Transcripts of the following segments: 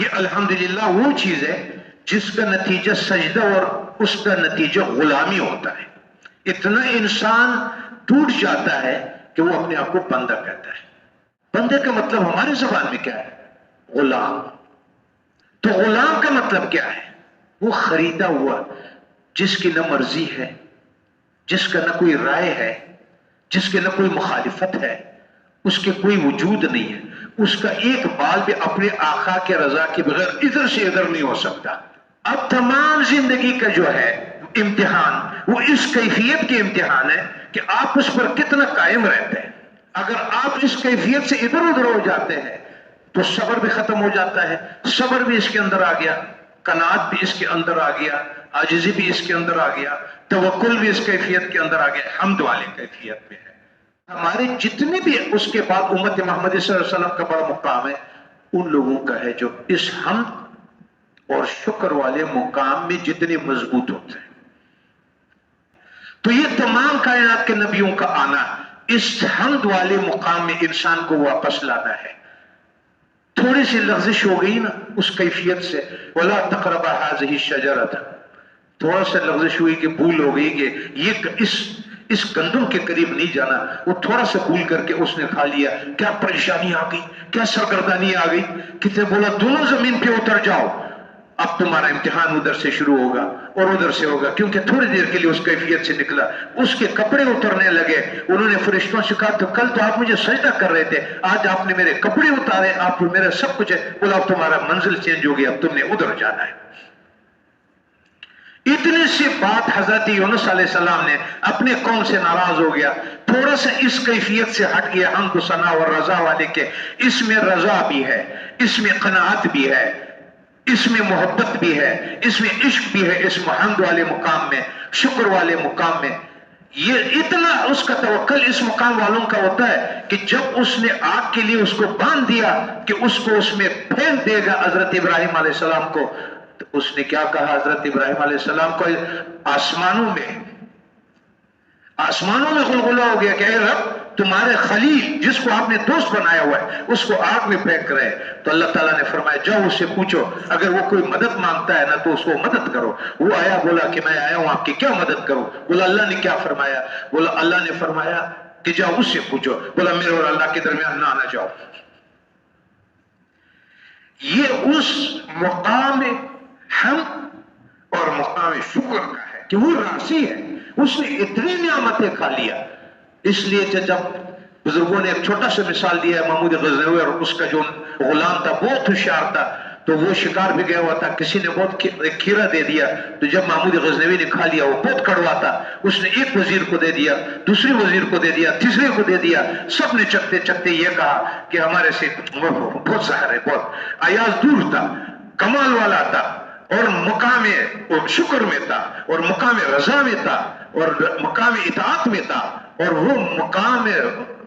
یہ الحمدللہ وہ چیز ہے جس کا نتیجہ سجدہ اور اس کا نتیجہ غلامی ہوتا ہے۔ اتنا انسان ٹوٹ جاتا ہے کہ وہ اپنے آپ کو بندہ کہتا ہے۔ بندے کا مطلب ہماری زبان میں کیا ہے؟ غلام۔ تو غلام کا مطلب کیا ہے؟ وہ خریدا ہوا، جس کی نہ مرضی ہے، جس کا نہ کوئی رائے ہے، جس کے نہ کوئی مخالفت ہے۔ اس کے کوئی وجود نہیں ہے۔ اس کا ایک بال بھی اپنے آقا کے رضا کے بغیر ادھر سے ادھر نہیں ہو سکتا۔ اب تمام زندگی کا جو ہے امتحان، وہ اس کیفیت کے امتحان ہے کہ آپ اس پر کتنا قائم رہتے ہیں۔ اگر آپ اس کیفیت سے ادھر ادھر ہو جاتے ہیں، تو صبر بھی ختم ہو جاتا ہے۔ صبر بھی اس کے اندر آ گیا۔ کنات بھی اس کے اندر آ گیا۔ عجزی بھی اس کے اندر آ گیا۔ توکل بھی اس کیفیت کے اندر آ گیا۔ حمد والے کیفیت میں ہے۔ ہمارے جتنے بھی اس کے بعد امت محمد صلی اللہ علیہ وسلم کا بڑا مقام ہے، ان لوگوں کا ہے جو اس حمد اور شکر والے مقام میں جتنے مضبوط ہوتے ہیں۔ تو یہ تمام کائنات کے نبیوں کا آنا اس حمد والے مقام میں انسان کو واپس لانا ہے۔ تھوڑی سی لغزش ہو گئی نا اس کیفیت سے۔ ولا تقربا حاضی شجرت تھوڑا سا لغزش ہوئی کہ بھول ہو گئی کہ یہ اس اس گندم کے قریب نہیں جانا۔ وہ تھوڑا سا بھول کر کے اس نے کھا لیا۔ کیا پریشانی آ گئی؟ کیا سرگردانی آ گئی؟ کتنے بولا، دونوں زمین پہ اتر جاؤ۔ اب تمہارا امتحان ادھر سے شروع ہوگا اور ادھر سے ہوگا، کیونکہ تھوڑی دیر کے لیے اس کیفیت سے نکلا۔ اس کے کپڑے اترنے لگے۔ انہوں نے فرشتوں سے کہا، تو کل تو آپ مجھے سجدہ کر رہے تھے، آج آپ نے میرے کپڑے اتارے، آپ میرا سب کچھ ہے۔ بولا، اب تمہارا منزل چینج ہو گیا، اب تم نے ادھر جانا ہے۔ اتنے سے بات حضرت یونس علیہ السلام نے اپنے قوم سے ناراض ہو گیا، تھوڑا سا اس کیفیت سے ہٹ گیا، ہم کو سنا اور رضا والے کے، اس میں رضا بھی ہے، اس میں قناعت بھی ہے، اس میں محبت بھی ہے، اس میں عشق بھی ہے اس محمد والے مقام میں، شکر والے مقام میں۔ یہ اتنا اس کا توکل اس مقام والوں کا ہوتا ہے کہ جب اس نے آگ کے لیے اس کو باندھ دیا کہ اس کو اس میں پھینک دے گا حضرت ابراہیم علیہ السلام کو تو اس نے کیا کہا حضرت ابراہیم علیہ السلام کو؟ آسمانوں میں. آسمانوں میں غلغلہ ہو گیا. کہ اے رب، تمہارے خلیل جس کو آپ نے دوست بنایا ہوا ہے، اس کو آگ میں پھینک رہے تو اللہ تعالیٰ نے فرمایا، جاؤ اس سے پوچھو، اگر وہ کوئی مدد مانگتا ہے نا تو اس کو مدد کرو. وہ آیا، بولا کہ میں آیا ہوں، آپ کی کیا مدد کروں؟ بولا، اللہ نے کیا فرمایا؟ بولا، اللہ نے فرمایا کہ جاؤ اس سے پوچھو. بولا، میرے اور اللہ کے درمیان نہ آنا جاؤ یہ اس مقام ہم اور مقام شکر کا ہے کہ وہ راسی ہے۔ اس نے اتنی نعمتیں کھا لیا۔ اس لیے کہ جب بزرگوں نے ایک چھوٹا سا مثال دیا ہے محمود غزنوی اور اس کا جو غلام تھا، بہت ہوشیار تھا۔ تو وہ شکار بھی گیا ہوا تھا۔ کسی نے بہت کھیرا دے دیا۔ تو جب محمود غزنوی نے کھا لیا، وہ بہت کڑوا تھا۔ اس نے ایک وزیر کو دے دیا، دوسری وزیر کو دے دیا، تیسرے کو دے دیا۔ سب نے چکتے چکتے یہ کہا کہ ہمارے سے بہت زہر ہے، بہت۔ ایاز دور تھا، کمال والا تھا۔ اور مقام شکر میں تھا، اور مقام رضا میں تھا، اور مقام اطاعت میں تھا، اور وہ مقام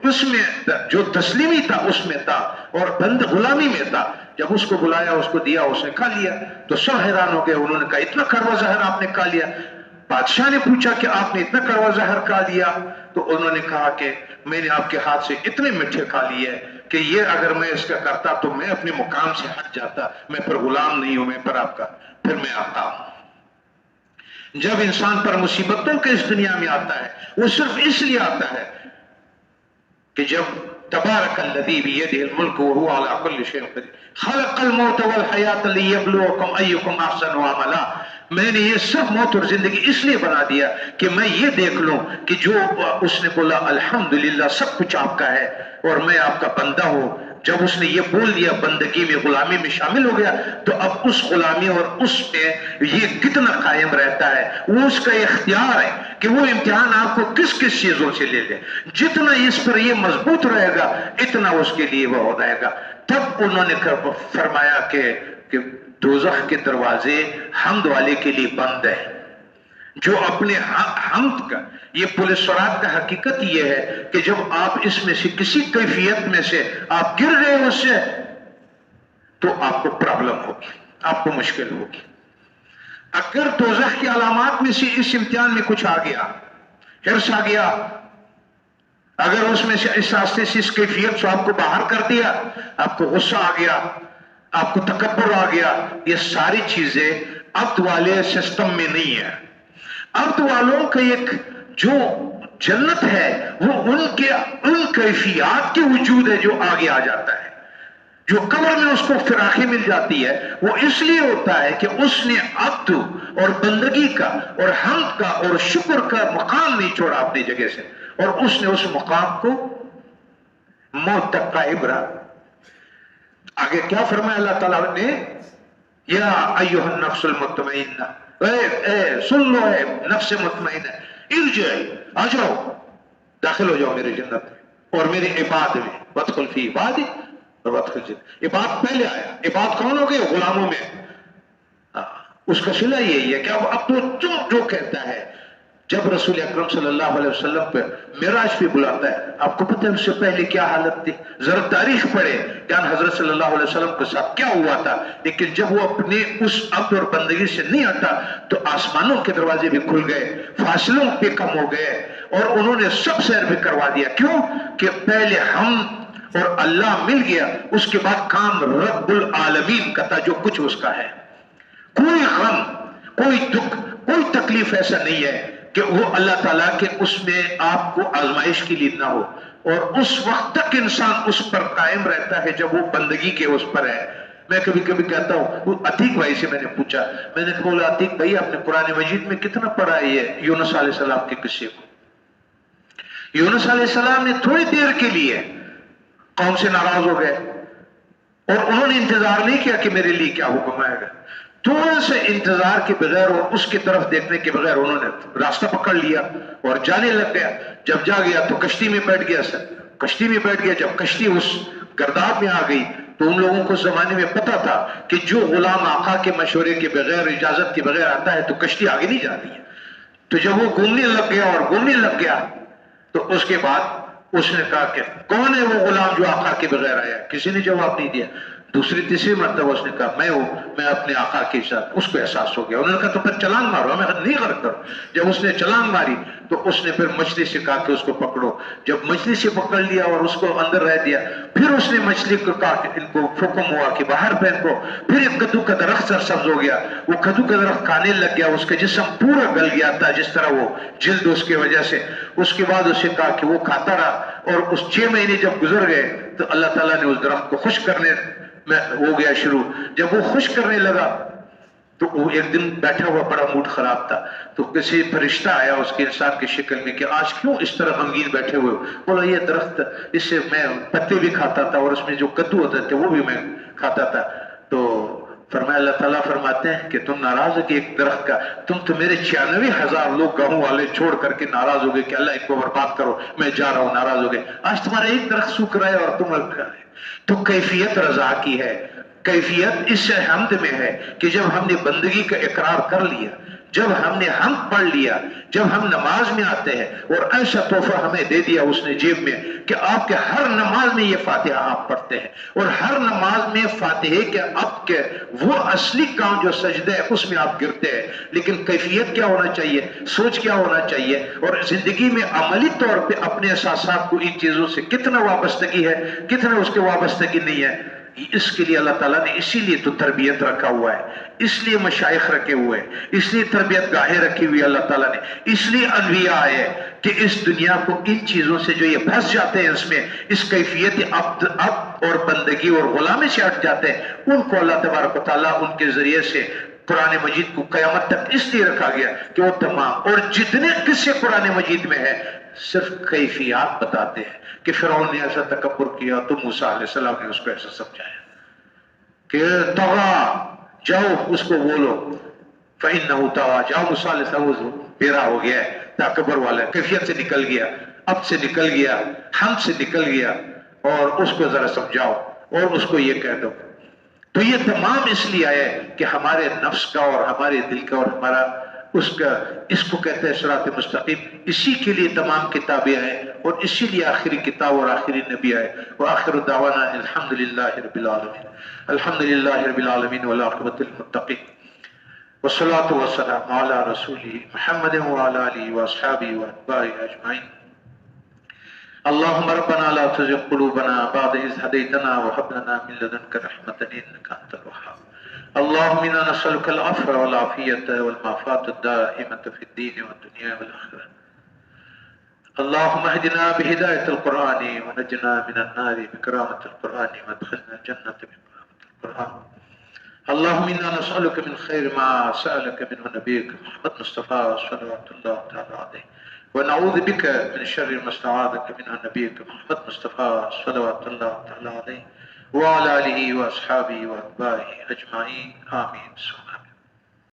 اس میں جو تسلیمی تھا اس میں تھا، اور بند غلامی میں تھا۔ جب اس کو بلایا، اس کو دیا، اس نے کھا لیا، تو سب حیران ہو گئے انہوں نے کہا، اتنا کروا زہر آپ نے کھا لیا۔ بادشاہ نے پوچھا کہ آپ نے اتنا کروا زہر کھا لیا؟ تو انہوں نے کہا کہ میں نے آپ کے ہاتھ سے اتنے میٹھے کھا لیے کہ یہ اگر میں اس کا کرتا تو میں اپنے مقام سے ہٹ جاتا، میں پر غلام نہیں ہوں، میں پر آپ کا۔ پھر میں آتا ہوں۔ جب انسان پر مصیبتوں کے اس دنیا میں آتا ہے، وہ صرف اس لیے آتا ہے کہ جب تبارک الذی بیدہ الملک وهو على كل شيء قدیر۔ خلق الموت والحیات لیبلوکم ایکم احسن عملا۔ میں نے یہ سب موت اور زندگی اس لیے بنا دیا کہ میں یہ دیکھ لوں کہ جو اس نے بولا، الحمدللہ، سب کچھ آپ کا ہے اور میں آپ کا بندہ ہوں۔ جب اس نے یہ بول دیا بندگی میں غلامی میں شامل ہو گیا، تو اب اس غلامی اور اس میں یہ کتنا قائم رہتا ہے؟ وہ اس کا اختیار ہے کہ وہ امتحان آپ کو کس کس چیزوں سے لے لے۔ جتنا اس پر یہ مضبوط رہے گا، اتنا اس کے لیے وہ ہو جائے گا۔ تب انہوں نے فرمایا کہ دوزخ کے دروازے حمد والے کے لیے بند ہے جو اپنے حمد کا، یہ پولیس سرات کا حقیقت یہ ہے کہ جب آپ اس میں سے کسی کیفیت میں سے آپ گر رہے اس سے، تو آپ کو پرابلم ہوگی، آپ کو مشکل ہوگی۔ اگر دوزخ کی علامات میں سے اس امتحان میں کچھ آ گیا ہرس آ گیا، اگر اس میں سے اس راستے سے اس کیفیت سے آپ کو باہر کر دیا، آپ کو غصہ آ گیا، آپ کو تکبر آ گیا، یہ ساری چیزیں عبد والے سسٹم میں نہیں ہے عبد والوں کا ایک جو جنت ہے، وہ ان کے ان کیفیات کے وجود ہے جو آگے آ جاتا ہے۔ جو قبر میں اس کو فراخی مل جاتی ہے، وہ اس لیے ہوتا ہے کہ اس نے عبد اور بندگی کا اور حمد کا اور شکر کا مقام نہیں چھوڑا اپنی جگہ سے۔ اور اس نے اس مقام کو موت تک قائب رہا آگے کیا فرمایا اللہ تعالیٰ نے؟ یا ایوہ النفس المطمئنہ۔ اے اے، سن لو، اے، نفس مطمئنہ۔ ارجع آ جاؤ داخل ہو جاؤ میرے جنت میں۔ اور میری عباد میں بدخل فی عباد اور بدخل جنت عباد پہلے آیا۔ عباد کون ہو گئے؟ غلاموں میں۔ ہاں، اس کا سلا یہی ہے کہ اب اب تو جو جو کہتا ہے جب رسول اکرم صلی اللہ علیہ وسلم پہ میراج پہ بلاتا ہے، آپ کو پتہ ہے اس سے پہلے کیا حالت تھی؟ ذرا تاریخ پڑھے کہ حضرت صلی اللہ علیہ وسلم کے ساتھ کیا ہوا تھا؟ لیکن جب وہ اپنے اس عبد اور بندگی سے نہیں آتا تو آسمانوں کے دروازے بھی کھل گئے، فاصلوں پہ کم ہو گئے اور انہوں نے سب سیر بھی کروا دیا۔ کیوں؟ کہ پہلے ہم اور اللہ مل گیا، اس کے بعد کام رب العالمین کا تھا، جو کچھ اس کا ہے۔ کوئی غم، کوئی دکھ، کوئی تکلیف ایسا نہیں ہے۔ کہ وہ اللہ تعالیٰ کے اس میں آپ کو آزمائش کے لیے نہ ہو۔ اور اس وقت تک انسان اس پر قائم رہتا ہے جب وہ بندگی کے اس پر ہے۔ میں کبھی کبھی کہتا ہوں، وہ عتیق بھائی سے میں نے پوچھا، میں نے بولا عتیق بھائی، آپ نے قرآن مجید میں کتنا پڑھا ہے یہ یونس علیہ السلام کے قصے کو؟ یونس علیہ السلام نے تھوڑی دیر کے لیے قوم سے ناراض ہو گئے اور انہوں نے انتظار نہیں کیا کہ میرے لیے کیا حکم آئے گا۔ تھوڑا سے انتظار کے بغیر اور اس کی طرف دیکھنے کے بغیر انہوں نے راستہ پکڑ لیا اور جانے لگ گیا۔ جب جا گیا تو کشتی میں بیٹھ گیا سر۔ کشتی میں بیٹھ گیا۔ جب کشتی اس گرداب میں آ گئی تو ان لوگوں کو زمانے میں پتا تھا کہ جو غلام آقا کے مشورے کے بغیر، اجازت کے بغیر آتا ہے تو کشتی آگے نہیں جاتی ہے۔ تو جب وہ گھومنے لگ گیا اور گھومنے لگ گیا تو اس کے بعد اس نے کہا کہ کون ہے وہ غلام جو آقا کے بغیر آیا؟ کسی نے جواب نہیں دیا۔ دوسری تیسری مرتبہ اس نے کہا، میں ہوں، میں اپنے آقا کے ساتھ، اس کو احساس ہو گیا۔ انہوں نے کہا، تو پھر چلانگ مارو، ہمیں نہیں غرق کرو۔ جب اس نے چلانگ ماری، تو اس نے پھر مچھلی سے کہا کہ اس کو پکڑو۔ جب مچھلی سے پکڑ لیا اور اس کو اندر رہ دیا، پھر اس نے مچھلی کو کہا کہ ان کو حکم ہوا کہ باہر پھینکو پھر ایک کدو کا درخت سر سبز ہو گیا۔ وہ کدو کا درخت کھانے لگ گیا، اس کا جسم پورا گل گیا تھا، جس طرح وہ جلد اس کی وجہ سے۔ اس کے بعد اسے کہا کہ وہ کھاتا رہا اور اس چھ مہینے جب گزر گئے، تو اللہ تعالیٰ نے اس درخت کو خوش کرنے میں ہو گیا شروع۔ جب وہ خوش کرنے لگا تو وہ ایک دن بیٹھا ہوا بڑا موڈ خراب تھا۔ تو کسی فرشتہ آیا اس کے انسان کی شکل میں کہ آج کیوں اس طرح غمگین بیٹھے ہوئے بولا، یہ درخت، اس سے میں پتے بھی کھاتا تھا اور اس میں جو کدو ہوتے تھے وہ بھی میں کھاتا تھا۔ تو فرمایا، اللہ تعالیٰ فرماتے ہیں کہ تم ناراض ہو کہ ایک درخت کا، تم تو میرے چھیانوے ہزار لوگ گاؤں والے چھوڑ کر کے ناراض ہو گئے کہ اللہ ایک کو برباد کرو، میں جا رہا ہوں، ناراض ہو گئے۔ آج تمہارا ایک درخت سوکھ رہا ہے اور تم رہے تو کیفیت رضا کی ہے۔ کیفیت اس حمد میں ہے کہ جب ہم نے بندگی کا اقرار کر لیا جب ہم نے ہم پڑھ لیا، جب ہم نماز میں آتے ہیں اور ایسا تحفہ ہمیں دے دیا اس نے جیب میں کہ آپ کے ہر نماز میں یہ فاتحہ آپ پڑھتے ہیں اور ہر نماز میں فاتحے کے اب کے وہ اصلی کام جو سجدہ ہے اس میں آپ گرتے ہیں۔ لیکن کیفیت کیا ہونا چاہیے؟ سوچ کیا ہونا چاہیے؟ اور زندگی میں عملی طور پہ اپنے احساسات کو ان چیزوں سے کتنا وابستگی ہے، کتنا اس کے وابستگی نہیں ہے؟ اس کے لیے اللہ تعالیٰ نے اسی لیے تو تربیت رکھا ہوا ہے، اس لیے مشائخ رکھے ہوئے اس لیے تربیت گاہیں رکھی ہوئی اللہ تعالیٰ نے، اس لیے انبیاء آئے کہ اس دنیا کو ان چیزوں سے جو یہ پھنس جاتے ہیں اس میں، اس کیفیت اب اب اور بندگی اور غلامی سے ہٹ جاتے ہیں، ان کو اللہ تبارک و تعالیٰ ان کے ذریعے سے قرآن مجید کو قیامت تک اس لیے رکھا گیا کہ وہ تمام اور جتنے قصے قرآن مجید میں ہے صرف کیفیات بتاتے ہیں کہ فرعون نے ایسا تکبر کیا، تو موسیٰ علیہ السلام نے اس کو ایسا سمجھایا کہ تغا جاؤ، اس کو بولو۔ فَإِنَّهُ تَغَا جاؤ، موسیٰ علیہ السلام پیرا ہو گیا ہے، تکبر والا کیفیت سے نکل گیا اب سے نکل گیا ہم سے نکل گیا۔ اور اس کو ذرا سمجھاؤ اور اس کو یہ کہہ دو۔ تو یہ تمام اس لیے آئے کہ ہمارے نفس کا اور ہمارے دل کا اور ہمارا اس کا اس کو کہتے ہیں سرات مستقیم. اسی کے لیے تمام کتابیں آئے اور اسی لیے آخری کتاب اور آخری نبی آئے. وہ آخر دعوانا الحمدللہ رب العالمین. الحمدللہ رب العالمین والعاقبت المتقین والصلاة والسلام على رسوله محمد وعلى آله وأصحابه وأتباعه أجمعين اللهم ربنا لا تزغ قلوبنا بعد إذ هديتنا وهب لنا من لدنك رحمة إنك أنت الوهاب اللهم إنا نسألك العفو والعافية والمعافاة الدائمة في الدين والدنيا والآخرة. اللهم اهدنا بهداية القرآن ونجنا من النار بكرامة القرآن وادخلنا الجنة بكرامة القرآن. اللهم إنا نسألك من خير ما سألك منه نبيك محمد مصطفى صلوات الله تعالى عليه. ونعوذ بك من شر ما استعاذك منه نبيك محمد مصطفى صلوات الله تعالى عليه. وعلى آله وأصحابه وأتباعه أجمعين. آمين. سبحانه